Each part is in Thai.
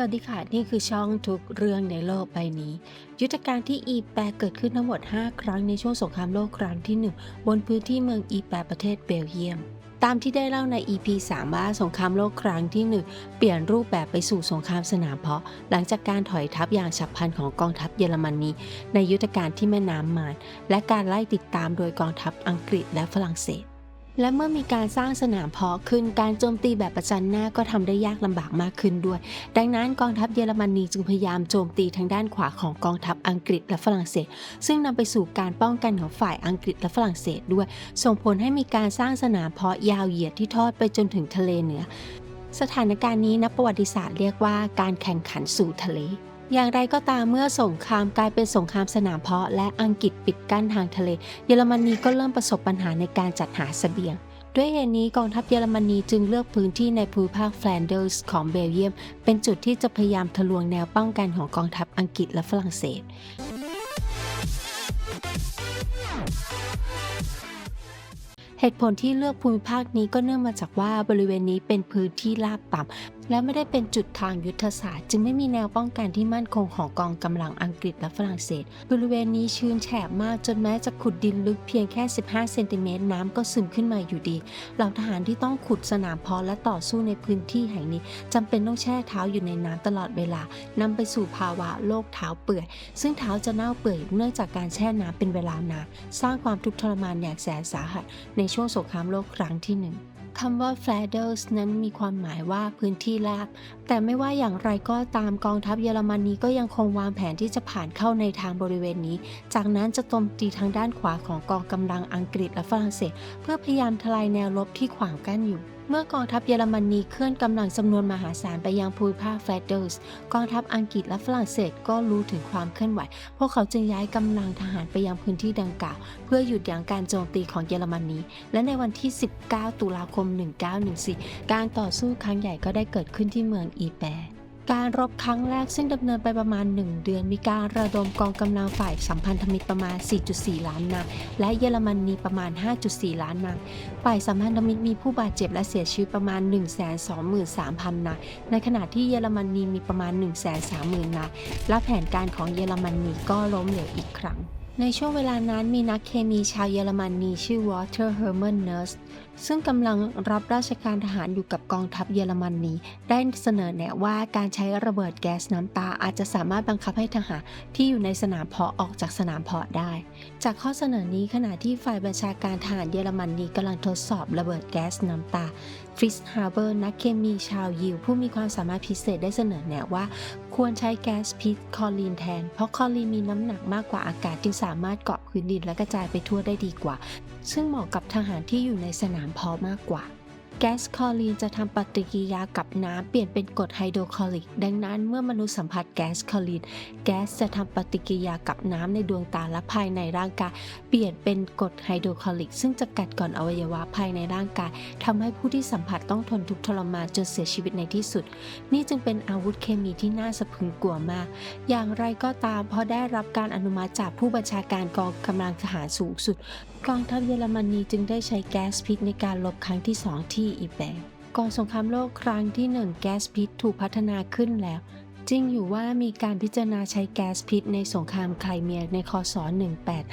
วัสดีค่ะ นี่คือช่องทุกเรื่องในโลกใบนี้ ยุทธการที่อีแปรเกิดขึ้นทั้งหมด 5 ครั้งในช่วงสงครามโลกครั้งที่ 1 บนพื้นที่เมืองอีแปรประเทศเบลเยียม ตามที่ได้เล่าใน EP 3ว่าสงครามโลกครั้งที่ 1 เปลี่ยนรูปแบบไปสู่สงครามสนามเพาะ หลังจากการถอยทัพอย่างฉับพลันของกองทัพเยอรมนีในยุทธการที่แม่น้ำมาน และการไล่ติดตามโดยกองทัพอังกฤษและฝรั่งเศส และเมื่อมีการสร้างสนามเพาะขึ้นการโจมตีแบบประจันหน้าก็ทำได้ยากลำบากมากขึ้นด้วย ดังนั้นกองทัพเยอรมนีจึงพยายามโจมตีทางด้านขวาของกองทัพอังกฤษและฝรั่งเศส ซึ่งนำไปสู่การป้องกันของฝ่ายอังกฤษและฝรั่งเศสด้วย ส่งผลให้มีการสร้างสนามเพาะยาวเหยียดที่ทอดไปจนถึงทะเลเหนือ สถานการณ์นี้นักประวัติศาสตร์เรียกว่าการแข่งขันสู่ทะเล อย่างไรก็ตามเมื่อสงครามกลายเป็นสงครามสนามเพาะ และอังกฤษปิดกั้นทางทะเล เยอรมนีก็เริ่มประสบปัญหาในการจัดหาเสบียง ด้วยเหตุนี้กองทัพเยอรมนีจึงเลือกพื้นที่ในภูมิภาคแฟลนเดอร์สของเบลเยียม เป็นจุดที่จะพยายามทะลวงแนวป้องกันของกองทัพอังกฤษและฝรั่งเศสเหตุผลที่เลือกภูมิภาคนี้ก็เนื่องมาจากว่าบริเวณนี้เป็นพื้นที่ราบต่ำ และไม่ได้เป็นจุดทางยุทธศาสตร์ จึงไม่มีแนวป้องกันที่มั่นคงของกองกำลังอังกฤษและฝรั่งเศส บริเวณนี้ชื้นแฉะมากจนแม้จะขุดดินลึกเพียงแค่ 15 เซนติเมตรน้ำก็ซึมขึ้นมาอยู่ดี เหล่าทหารที่ต้องขุดสนามเพาะและต่อสู้ในพื้นที่แห่งนี้จำเป็นต้องแช่เท้าอยู่ในน้ำตลอดเวลานำไปสู่ภาวะโรคเท้าเปื่อย ซึ่งเท้าจะเน่าเปื่อยเนื่องจากการแช่น้ำเป็นเวลานานสร้างความทุกข์ทรมานอย่างแสนสาหัสในช่วงสงครามโลกครั้งที่หนึ่ง คำว่า Flanders นั้นมีความหมายว่าพื้นที่ราบ แต่ไม่ว่าอย่างไรก็ตามกองทัพเยอรมนีก็ยังคงวางแผนที่จะผ่านเข้าในทางบริเวณนี้ จากนั้นจะโจมตีทางด้านขวาของกองกำลังอังกฤษและฝรั่งเศส เพื่อพยายามทลายแนวรบที่ขวางกั้นอยู่ เมื่อกองทัพเยอรมนีเคลื่อนกำลังจำนวนมหาศาลไปยังภูมิภาคแฟดเดลส์กองทัพอังกฤษและฝรั่งเศสก็รู้ถึงความเคลื่อนไหว พวกเขาจึงย้ายกำลังทหารไปยังพื้นที่ดังกล่าว เพื่อหยุดยั้งการโจมตีของเยอรมนีและในวันที่ 19 ตุลาคม 1914 การต่อสู้ครั้งใหญ่ก็ได้เกิดขึ้นที่เมืองอีแปร การรบครั้งแรกซึ่งดำเนินไปประมาณ 1 เดือน มีการระดมกองกำลังฝ่ายสัมพันธมิตรประมาณ 4.4 ล้านนายและเยอรมนีประมาณ 5.4 ล้านนายฝ่ายสัมพันธมิตรมีผู้บาดเจ็บและเสียชีวิตประมาณ 123,000 นายในขณะที่เยอรมนีมีประมาณ 130,000 นายและแผนการของเยอรมนีก็ล้มเหลวอีกครั้ง ในช่วงเวลานั้นมีนักเคมีชาวเยอรมนีชื่อวอเตอร์เฮอร์เมนเนสซึ่งกำลังรับราชการทหารอยู่กับกองทัพเยอรมนีได้เสนอแนะว่าการใช้ระเบิดแก๊สน้ำตาอาจจะสามารถบังคับให้ทหารที่อยู่ในสนามเพาะออกจากสนามเพาะได้ จากข้อเสนอนี้ขณะที่ฝ่ายบัญชาการทหารเยอรมนีกำลังทดสอบระเบิดแก๊สน้ำตา ฟริสฮาร์เบอร์นักเคมีชาวยิว ผู้มีความสามารถพิเศษได้เสนอแนะว่า ควรใช้แก๊สพิษคอลีนแทน เพราะคอลีนมีน้ำหนักมากกว่าอากาศจึงสามารถเกาะพื้นดินและกระจายไปทั่วได้ดีกว่า ซึ่งเหมาะกับทหารที่อยู่ในสนามเพาะมากกว่า แก๊สคลอรีนจะทำปฏิกิริยากับน้ำเปลี่ยนเป็นกรดไฮโดรคลอริก ดังนั้นเมื่อมนุษย์สัมผัสแก๊สคลอรีน แก๊สจะทำปฏิกิริยากับน้ำในดวงตาและภายในร่างกาย เปลี่ยนเป็นกรดไฮโดรคลอริก ซึ่งจะกัดก่อนอวัยวะภายในร่างกายทำให้ผู้ที่สัมผัสต้องทนทุกข์ทรมานจนเสียชีวิตในที่สุด นี่จึงเป็นอาวุธเคมีที่น่าสะพรึงกลัวมาก อย่างไรก็ตามพอได้รับการอนุมัติจากผู้บัญชาการกองกำลังทหารสูงสุดกองทัพเยอรมนีจึงได้ใช้แก๊สพิษในการลบครั้งที่2ที่อีแปรก่อนสงครามโลกครั้งที่1แก๊สพิษถูกพัฒนาขึ้นแล้ว จริงอยู่ว่ามีการพิจารณาใช้แก๊สพิษในสงครามไครเมียในคศ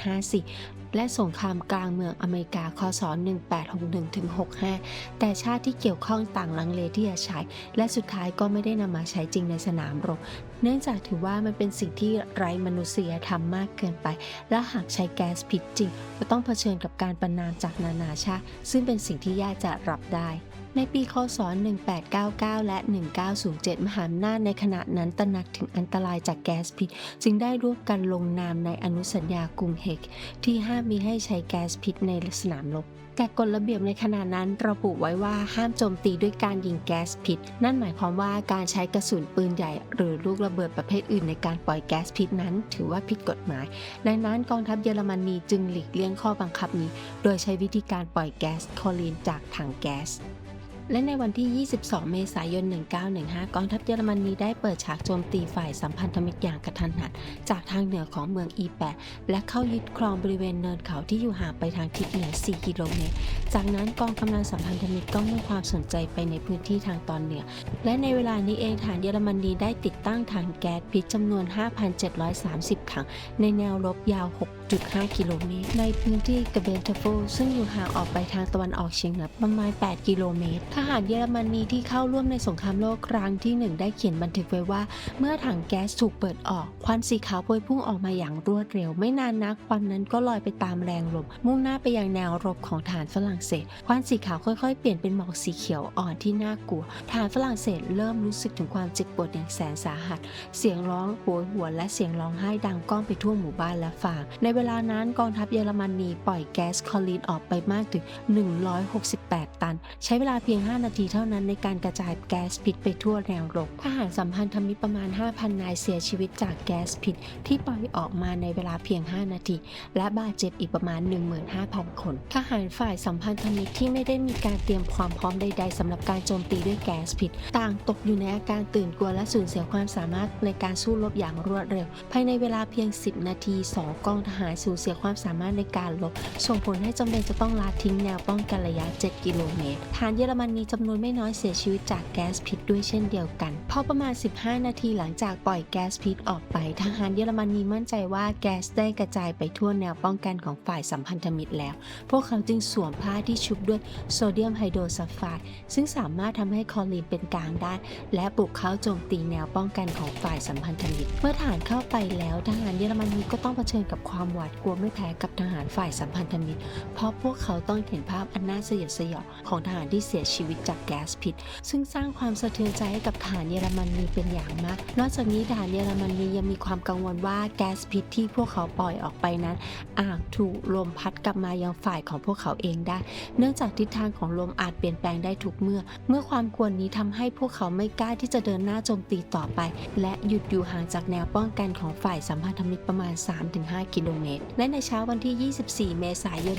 1854 และสงครามกลางเมืองอเมริกาคศ 1861-65 แต่ชาติที่เกี่ยวข้องต่างลังเลที่จะใช้ และสุดท้ายก็ไม่ได้นำมาใช้จริงในสนามรบ เนื่องจากถือว่ามันเป็นสิ่งที่ไร้มนุษยธรรมมากเกินไป และหากใช้แก๊สพิษจริงก็ต้องเผชิญกับการประนามจากนานาชาติ ซึ่งเป็นสิ่งที่ยากจะรับได้ ในปีคศ 1899 และ 1907 มหาอำนาจในขณะนั้นตระหนักถึงอันตรายจากแก๊สพิษ จึงได้ร่วมกันลงนามในอนุสัญญากรุงเฮก ที่ห้ามมิให้ใช้แก๊สพิษในสนามรบแต่กฎระเบียบในขณะนั้นระบุไว้ว่าห้ามโจมตีด้วยการยิงแก๊สพิษ นั่นหมายความว่าการใช้กระสุนปืนใหญ่ หรือลูกระเบิดประเภทอื่นในการปล่อยแก๊สพิษนั้น ถือว่าผิดกฎหมาย ดังนั้นกองทัพเยอรมนีจึงหลีกเลี่ยงข้อบังคับนี้ โดยใช้วิธีการปล่อยแก๊สคลอรีนจากถังแก๊ส และในวันที่ 22 เมษายน 1915 กองทัพเยอรมนีได้เปิดฉากโจมตีฝ่ายสัมพันธมิตรอย่างกระทันหันจากทางเหนือของเมืองอีแปะและเข้ายึดครองบริเวณเนินเขาที่อยู่ห่างไปทางทิศเหนือ 4 กิโลเมตร จากนั้นกองกำลังสัมพันธมิตรก็มุ่งความสนใจไปในพื้นที่ทางตอนเหนือ และในเวลานี้เองฐานเยอรมนีได้ติดตั้งถังแก๊สพิษจำนวน 5,730 ถัง ในแนวรบยาว 6.5 กิโลเมตร ในพื้นที่กระเบนเทโฟซึ่งอยู่ห่างออกไปทางตะวันออกเฉียงเหนือประมาณ 8 กิโลเมตร ทหารเยอรมนีที่เข้าร่วมในสงครามโลกครั้งที่ 1 ได้เขียนบันทึกไว้ว่า เมื่อถังแก๊สถูกเปิดออก ควันสีขาวพวยพุ่งออกมาอย่างรวดเร็ว ไม่นานนักควันนั้นก็ลอยไปตามแรงลมมุ่งหน้าไปยังแนวรบของฐานฝรั่งเศส ควันสีขาวค่อยๆ เปลี่ยนเป็นหมอกสีเขียวอ่อนที่น่ากลัว ฐานฝรั่งเศสเริ่มรู้สึกถึงความเจ็บปวดอย่างแสนสาหัส เสียงร้องโหยหวนและเสียงร้องไห้ดังก้องไปทั่วหมู่บ้านและฟางในเวลานั้นกองทัพเยอรมนีปล่อยแก๊สคอรีนออกไปมากถึง 168 ตัน ใช้เวลาเพียง 5 นาทีเท่านั้นในการกระจายแก๊สพิษไปทั่วแนวรบทหารสัมพันธมิตรประมาณ 5,000 นายเสียชีวิตจากแก๊สพิษที่ปล่อยออกมาในเวลาเพียง 5 นาที และบาดเจ็บอีกประมาณ 15,000 คนทหารฝ่ายสัมพันธมิตรที่ไม่ได้มีการเตรียมความพร้อมใด ๆสำหรับการโจมตีด้วยแก๊สพิษต่างตกอยู่ในอาการตื่นกลัวและสูญเสียความสามารถในการสู้รบอย่างรวดเร็ว ภายในเวลาเพียง 10 นาที 2 กองทหารสูญเสียความสามารถในการรบส่งผลให้จำเป็นจะต้องลาทิ้งแนวป้องกันระยะ 7 กิโลเมตรฐานเยอรมนีจำนวนไม่น้อยเสียชีวิตจากแก๊สพิษด้วยเช่นเดียวกัน พอประมาณ 15 นาทีหลังจากปล่อยแก๊สพิษออกไป ทหารเยอรมนีมั่นใจว่าแก๊สได้กระจายไปทั่วแนวป้องกันของฝ่ายสัมพันธมิตรแล้ว พวกเขาจึงสวมผ้าที่ชุบด้วยโซเดียมไฮโดรซัลไฟด์ซึ่งสามารถทำให้คลอรีนเป็นกลางได้และบุกเข้าโจมตีแนวป้องกันของฝ่ายสัมพันธมิตร เมื่อทหารเข้าไปแล้วทหารเยอรมนีก็ต้องเผชิญกับความหวาดกลัวไม่แพ้กับทหารฝ่ายสัมพันธมิตร เพราะพวกเขาต้องเห็นภาพอันน่าสยดสยองของทหารที่เสียชีวิตจากแก๊สพิษ ซึ่งสร้างความสะเทือนใจให้กับทหารเยอรมนีเป็นอย่างมาก นอกจากนี้ทหารเยอรมนียังมีความกังวลว่าแก๊สพิษที่พวกเขาปล่อยออกไปนั้น อาจถูกลมพัดกลับมายังฝ่ายของพวกเขาเองได้ เนื่องจากทิศทางของลมอาจเปลี่ยนแปลงได้ทุกเมื่อ เมื่อความกลัวนี้ทำให้พวกเขาไม่กล้าที่จะเดินหน้าโจมตีต่อไป และหยุดอยู่ห่างจากแนวป้องกันของฝ่ายสัมพันธมิตรประมาณ 3-5 กิโลเมตรและในเช้าวันที่ 24 เมษายน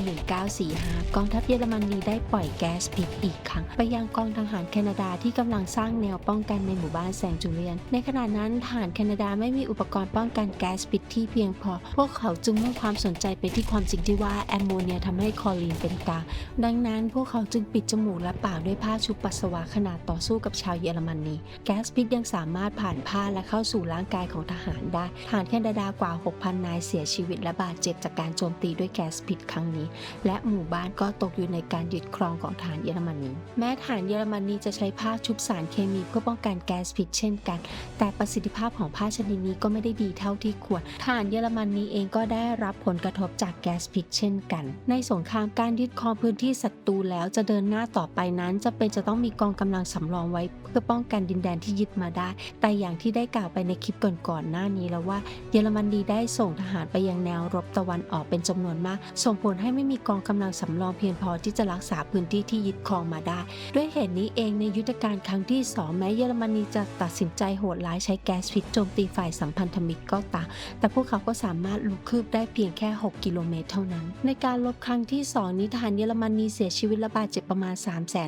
1945 กองทัพเยอรมนีได้ปล่อยแก๊สพิษอีกครั้ง ไปยังกองทหารแคนาดาที่กำลังสร้างแนวป้องกันในหมู่บ้านแซงจูเลียน ในขณะนั้นทหารแคนาดาไม่มีอุปกรณ์ป้องกันแก๊สพิษที่เพียงพอ พวกเขาจึงมุ่งความสนใจไปที่ความจริงที่ว่าแอมโมเนียทำให้คอรีนเป็นกลาดังนั้นพวกเขาจึงปิดจมูกและปากด้วยผ้าชุบปัสสาวะขนาดต่อสู้กับชาวเยอรมนีแก๊สพิษยังสามารถผ่านผ้าและเข้าสู่ร่างกายของทหารได้ทหารแคนาดากว่า 6,000 นายเสียชีวิตและบาดเจ็บจากการโจมตีด้วยแก๊สพิษครั้งนี้ และหมู่บ้านก็ตกอยู่ในการยึดครองของทหารเยอรมนี แม้ทหารเยอรมนีจะใช้ผ้าชุบสารเคมีเพื่อป้องกันแก๊สพิษเช่นกัน แต่ประสิทธิภาพของผ้าชนิดนี้ก็ไม่ได้ดีเท่าที่ควรทหารเยอรมนีเองก็ได้รับผลกระทบจากแก๊สพิษเช่นกัน ในสงครามการยึดครองพื้นที่ศัตรูแล้วจะเดินหน้าต่อไปนั้นจะเป็นจะต้องมีกองกำลังสำรองไว้เพื่อป้องกันดินแดนที่ยึดมาได้ แต่อย่างที่ได้กล่าวไปในคลิปก่อนๆหน้านี้แล้วว่า เยอรมนีได้ส่งทหารไปยังแนวรบตะวันออกเป็นจำนวนมาก ส่งผลให้ไม่มีกองกำลังสำรองเพียงพอที่จะรักษาพื้นที่ที่ยึดครองมาได้ ด้วยเหตุนี้เองในยุทธการครั้งที่สองแม้เยอรมนีจะตัดสินใจโหดร้ายใช้แก๊สพิษโจมตีฝ่ายสัมพันธมิตรก็ตาม แต่พวกเขาก็สามารถลุกคืบได้เพียงแค่ 6 กิโลเมตรเท่านั้น ในการรบครั้งที่ 2นี้ทารเยอรมนีเสียชีวิตและบาดเจ็บประมาณ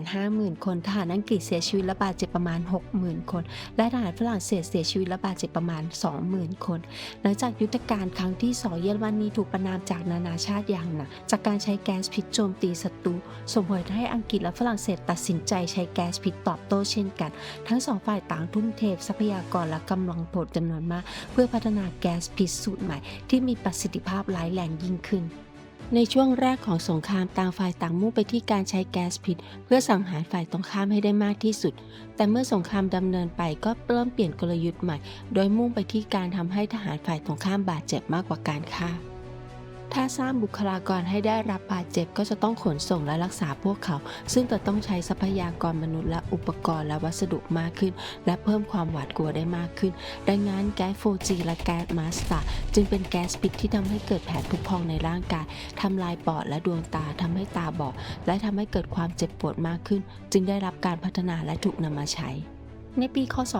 350,000 คน ทหารอังกฤษเสียชีวิตและบาดเจ็บประมาณ 60,000 คน และทหารฝรั่งเศสเสียชีวิตและบาดเจ็บประมาณ 20,000 คน หลังจากยุทธการครั้งที่ 2 เยอรมนีถูกประนามจากนานาชาติอย่างหนักจากการใช้แก๊สพิษโจมตีศัตรูส่งผลให้อังกฤษและฝรั่งเศสตัดสินใจใช้แก๊สพิษตอบโต้เช่นกัน ทั้งสองฝ่ายต่างทุ่มเททรัพยากรและกำลังผลจำนวนมาก เพื่อพัฒนาแก๊สพิษสูตรใหม่ ที่มีประสิทธิภาพร้ายแรงยิ่งขึ้น ในช่วงแรกของสงครามต่างฝ่ายต่างมุ่งไปที่การใช้แก๊สพิษ เพื่อสังหารฝ่ายตรงข้ามให้ได้มากที่สุด แต่เมื่อสงครามดำเนินไปก็เริ่มเปลี่ยนกลยุทธ์ใหม่ โดยมุ่งไปที่การทำให้ทหารฝ่ายตรงข้ามบาดเจ็บมากกว่าการฆ่า ถ้าสร้างบุคลากรให้ได้รับบาดเจ็บก็จะต้องขนส่งและรักษาพวกเขา ซึ่งจะต้องใช้ทรัพยากรมนุษย์และอุปกรณ์และวัสดุมากขึ้น และเพิ่มความหวาดกลัวได้มากขึ้น ดังนั้นแก๊สโฟจีและแก๊สมาสตาจึงเป็นแก๊สพิษที่ทำให้เกิดแผลผุพองในร่างกายทำลายปอดและดวงตาทำให้ตาบอดและทำให้เกิดความเจ็บปวดมากขึ้น จึงได้รับการพัฒนาและถูกนำมาใช้ ในปี คศ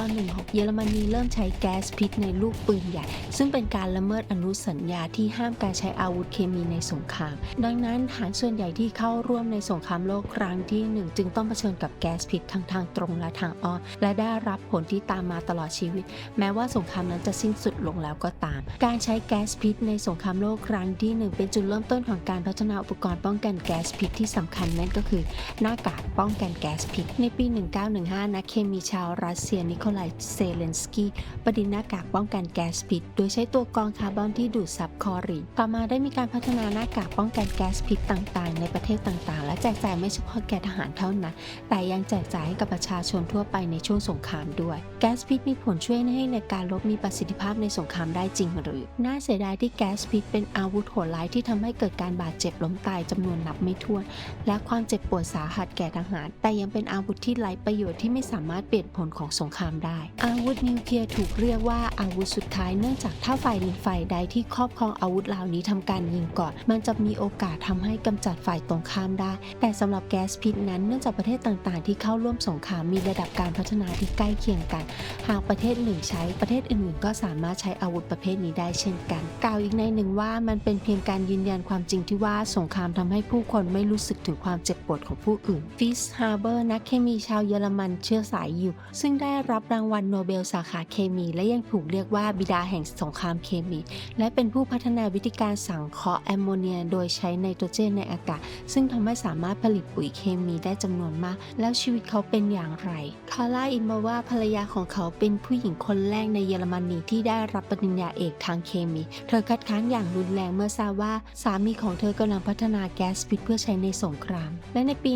1916 เยอรมนีเริ่มใช้แก๊สพิษในลูกปืนใหญ่ ซึ่งเป็นการละเมิดอนุสัญญาที่ห้ามการใช้อาวุธเคมีในสงคราม ดังนั้นฐานส่วนใหญ่ที่เข้าร่วมในสงครามโลกครั้งที่หนึ่งจึงต้องเผชิญกับแก๊สพิษทั้งทางตรงและทางอ้อมและได้รับผลที่ตามมาตลอดชีวิต แม้ว่าสงครามนั้นจะสิ้นสุดลงแล้วก็ตาม การใช้แก๊สพิษในสงครามโลกครั้งที่หนึ่งเป็นจุดเริ่มต้นของการพัฒนาอุปกรณ์ป้องกันแก๊สพิษที่สำคัญนั่นก็คือ หน้ากากป้องกันแก๊สพิษในปี 1915นักเคมีมีชาวรัสเซียนิโคลายเซเลนสกี้ประดิษฐ์หน้ากากป้องกันแก๊สพิษ โดยใช้ตัวกรองคาร์บอนที่ดูดซับคอรีนต่อมาได้มีการพัฒนาหน้ากากป้องกันแก๊สพิษต่างๆ ในประเทศต่างๆ และแจกจ่ายไม่เฉพาะแก่ทหารเท่านั้น แต่ยังแจกจ่ายให้กับประชาชนทั่วไปในช่วงสงครามด้วย แก๊สพิษมีผลช่วยให้ในการรบมีประสิทธิภาพในสงครามได้จริงหรือ น่าเสียดายที่แก๊สพิษเป็นอาวุธโหดร้ายที่ทำให้เกิดการบาดเจ็บล้มตายจำนวนนับไม่ถ้วน และความเจ็บปวดสาหัสแก่ทหาร แต่ยังเป็นอาวุธที่ไร้ประโยชน์ที่ไม่สามารถเปลี่ยนผลของสงครามได้ อาวุธนิวเคลียร์ถูกเรียกว่าอาวุธสุดท้ายเนื่องจากถ้าฝ่ายหนึ่งฝ่ายใดที่ครอบครองอาวุธเหล่านี้ทำการยิงก่อน มันจะมีโอกาสทำให้กำจัดฝ่ายตรงข้ามได้ แต่สำหรับแก๊สพิษนั้นเนื่องจากประเทศต่างๆ ที่เข้าร่วมสงครามมีระดับการพัฒนาที่ใกล้เคียงกัน หากประเทศหนึ่งใช้ประเทศอื่นๆ ก็สามารถใช้อาวุธประเภทนี้ได้เช่นกัน กล่าวอีกในหนึ่งว่ามันเป็นเพียงการยืนยันความจริงที่ว่าสงครามทำให้ผู้คนไม่รู้สึกถึงความเจ็บปวดของผู้อื่นฟิสฮาร์เบอร์นักเคมีชาวเยอรมันเชื้อสายยิว ซึ่งได้รับรางวัลโนเบลสาขาเคมี และยังถูกเรียกว่าบิดาแห่งสงครามเคมี และเป็นผู้พัฒนาวิธีการสังเคราะห์แอมโมเนีย โดยใช้ไนโตรเจนในอากาศ ซึ่งทำให้สามารถผลิตปุ๋ยเคมีได้จำนวนมาก แล้วชีวิตเขาเป็นอย่างไร คาร่าอินมาว่าภรรยาของเขาเป็นผู้หญิงคนแรกในเยอรมนีที่ได้รับปริญญาเอกทางเคมี เธอคัดค้านอย่างรุนแรงเมื่อทราบว่าสามีของเธอกำลังพัฒนาแก๊สพิษเพื่อใช้ในสงคราม และในปี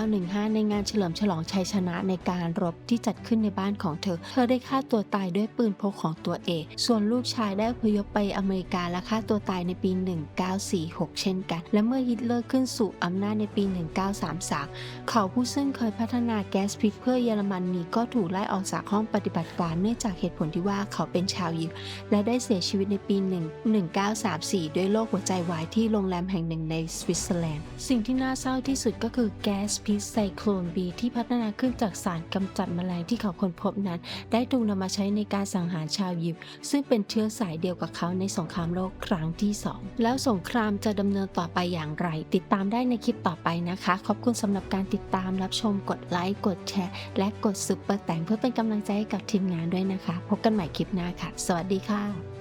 1915 ในงานเฉลิมฉลองชัยชนะในการรบที่จัดขึ้นในบ้านของเธอ เธอได้ฆ่าตัวตายด้วยปืนพกของตัวเอง ส่วนลูกชายได้อพยพไปอเมริกาและฆ่าตัวตายในปี 1946 เช่นกัน และเมื่อฮิตเลอร์ขึ้นสู่อำนาจในปี 1933 เขาผู้ซึ่งเคยพัฒนาแก๊สพิษเพื่อเยอรมนนีก็ถูกไล่ออกจากห้องปฏิบัติการเนื่องจากเหตุผลที่ว่าเขาเป็นชาวยิวและได้เสียชีวิตในปี1 1934 ด้วยโรคหัวใจวายที่โรงแรมแห่งหนึ่งในสวิตเซอร์แลนด์ สิ่งที่น่าเศร้าที่สุดก็คือแก๊สพิษไซโคลนบีที่พัฒนาขึ้นจากสารกำจัดแมลงที่เขาค้นพบนั้น ได้ถูกนำมาใช้ในการสังหารชาวยิวซึ่งเป็นเชื้อสายเดียวกับเขาในสงครามโลกครั้งที่ 2 แล้วสงครามจะดำเนินต่อไปอย่างไร ติดตามได้ในคลิปต่อไปนะคะ ขอบคุณสำหรับการติดตามรับชมกดไลค์กดแชร์ และกดซุปเปอร์แต่งเพื่อเป็นกำลังใจให้กับทีมงานด้วยนะคะ พบกันใหม่คลิปหน้าค่ะ สวัสดีค่ะ